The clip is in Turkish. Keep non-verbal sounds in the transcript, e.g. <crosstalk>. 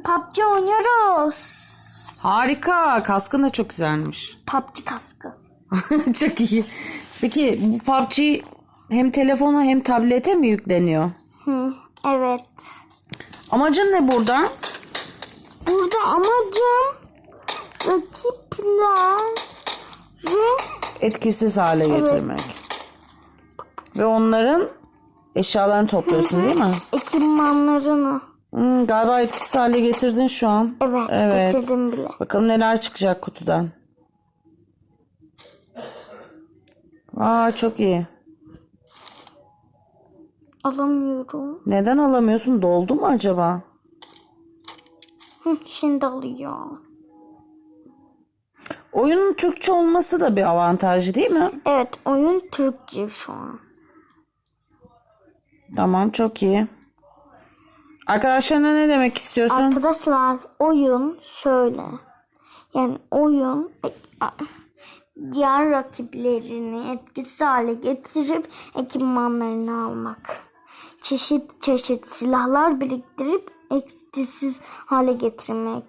PUBG oynuyoruz. Harika. Kaskın da çok güzelmiş. <laughs> PUBG kaskı. çok iyi. Peki bu PUBG hem telefona hem tablete mi yükleniyor? Hı, evet. Amacın ne burada? Burada amacım rakipler ve Etkisiz hale getirmek. Ve onların eşyalarını topluyorsun değil mi? ekipmanlarını. Hmm, galiba etkisiz hale getirdin şu an. Evet, Evet. getirdim bile. Bakalım neler çıkacak kutudan. Aa çok iyi. Alamıyorum. Neden alamıyorsun? Doldu mu acaba? Hı, şimdi alıyor. Oyunun Türkçe olması da bir avantaj değil mi? Evet oyun Türkçe şu an. Tamam çok iyi. Arkadaşlarına ne demek istiyorsun? Arkadaşlar oyun şöyle. Yani oyun diğer rakiplerini etkisiz hale getirip ekipmanlarını almak. Çeşit çeşit silahlar biriktirip etkisiz hale getirmek.